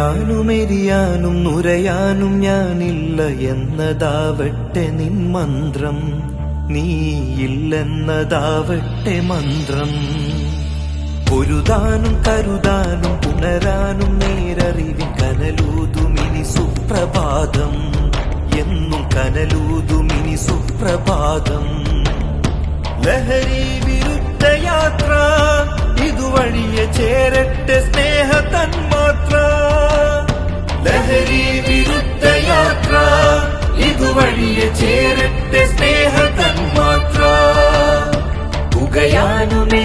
പുകയാനുമെരിയാനും നുരയാനും ഞാനില്ല എന്നതാവട്ടെ നിൻ മന്ത്രം നീയില്ലെന്നതാവട്ടെ മന്ത്രം. പൊരുതാനും കരുതാനും ഉണരാനും നേരറിവിൻ കനലൂതുമിനി സുപ്രഭാതം. എന്നും കനലൂതുമിനി സുപ്രഭാതം. ലഹരി വിരുദ്ധ യാത്ര ഇതുവഴിയെ ചേരട്ടെ സ്നേഹ തന്മാത്ര. ലഹരി വിരുദ്ധ യാത്ര ഇതുവഴിയെ ചേരട്ടെ സ്നേഹ തന്മാത്ര. പുകയാനുമേ